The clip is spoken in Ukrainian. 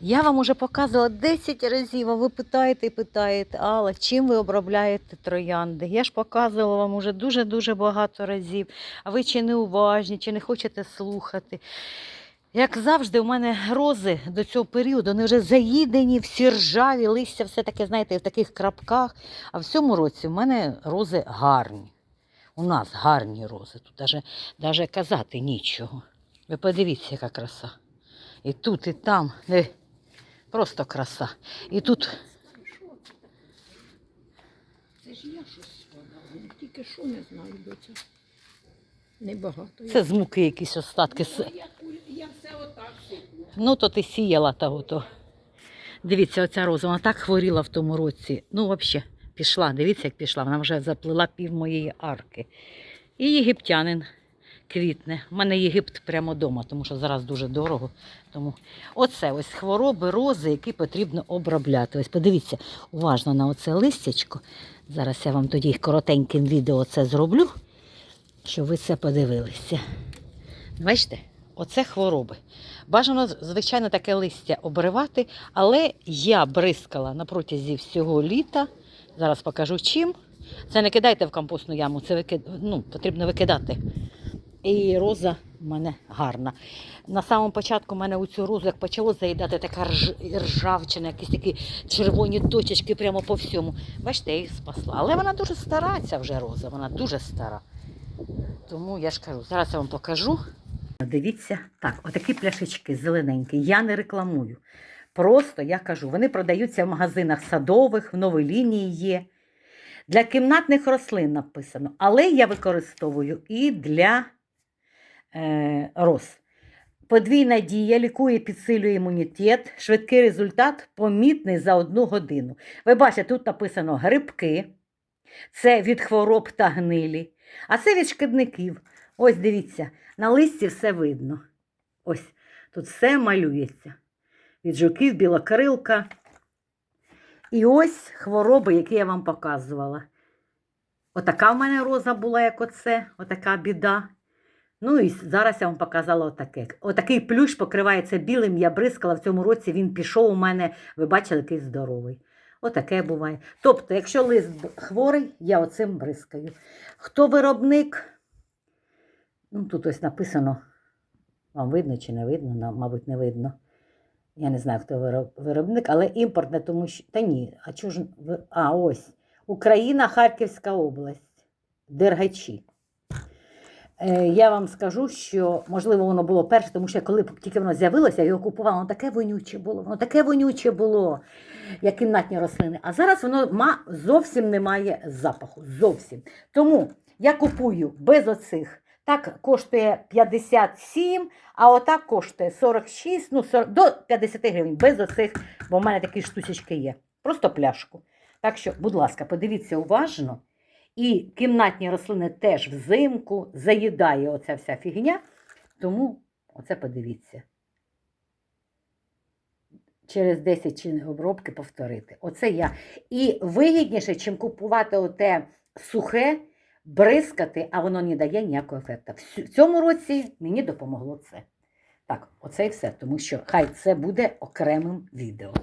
Я вам уже показувала 10 разів, а ви питаєте і питаєте, Алла, чим ви обробляєте троянди? Я ж показувала вам уже дуже-дуже багато разів, а ви чи не уважні, чи не хочете слухати. Як завжди, у мене рози до цього періоду, вони вже заїдені, всі ржаві, листя все таке, знаєте, в таких крапках. А в цьому році в мене рози гарні. У нас гарні рози. Тут навіть, казати нічого. Ви подивіться, яка краса. І тут, і там. Просто краса. І тут Це ж я щось тільки що не знаю, доця. Небагато. це з муки якісь остатки. С- я, я все отак сиплю. Ну, то ти сіяла того. То. Дивіться, оця роза, вона так хворіла в тому році. Ну, взагалі, пішла. Дивіться, як пішла. Вона вже заплила пів моєї арки. І єгиптянин квітне. У мене Єгипт прямо вдома, тому що зараз дуже дорого. Тому оце ось хвороби, рози, які потрібно обробляти. Ось подивіться уважно на оце листячко. Зараз я вам тоді коротеньким відео це зроблю, щоб ви це подивилися. Бачите, оце хвороби. Бажано, звичайно, таке листя обривати, але я бризкала на протязі всього літа. Зараз покажу чим. Це не кидайте в компостну яму, це викид... ну, потрібно викидати. І роза в мене гарна. На самому початку в мене у цю розу, як почало заїдати така рж... ржавчина, якісь такі червоні точечки прямо по всьому. Бачите, я їх спасла. Але вона дуже стара, ця вже роза, вона дуже стара. Тому я ж кажу, зараз я вам покажу. Дивіться, так, отакі пляшечки зелененькі. Я не рекламую. Просто я кажу, вони продаються в магазинах садових, в новій лінії є. Для кімнатних рослин написано, але я використовую і для роз. Подвійна дія лікує, підсилює імунітет, швидкий результат помітний за одну годину. Ви бачите, тут написано грибки, це від хвороб та гнилі, а це від шкідників. Ось дивіться, на листі все видно. Ось тут все малюється. Від жуків, білокрилка. І ось хвороби, які я вам показувала. Отака в мене роза була, як оце, отака біда. Ну і зараз я вам показала отаке. Отакий плющ покривається білим, я бризкала в цьому році, він пішов у мене, ви бачили, який здоровий. Отаке буває. Тобто, якщо лист хворий, я оцим бризкаю. Хто виробник? Ну, тут ось написано, вам видно чи не видно, Нам, мабуть, не видно. Я не знаю, хто виробник, але імпортне, тому що. Та ні, а чого ж. А, ось. Україна, Харківська область. Дергачі. Е, я вам скажу, що можливо воно було перше, тому що коли тільки воно з'явилося, я його купувала, воно таке вонюче було, воно таке вонюче було, як кімнатні рослини. А зараз воно ма, зовсім не має запаху. Зовсім. Тому я купую без оцих. Так коштує 57, а отак коштує 46, ну 40, до 50 гривень без оцих, бо в мене такі штучечки є. Просто пляшку. Так що, будь ласка, подивіться уважно. І кімнатні рослини теж взимку заїдає оця вся фігня. Тому оце подивіться. Через 10 чи обробки повторити. Оце я. І вигідніше, чим купувати оте сухе, бризкати, а воно не дає ніякого ефекту. В цьому році мені допомогло це. Так, оце і все, тому що хай це буде окремим відео.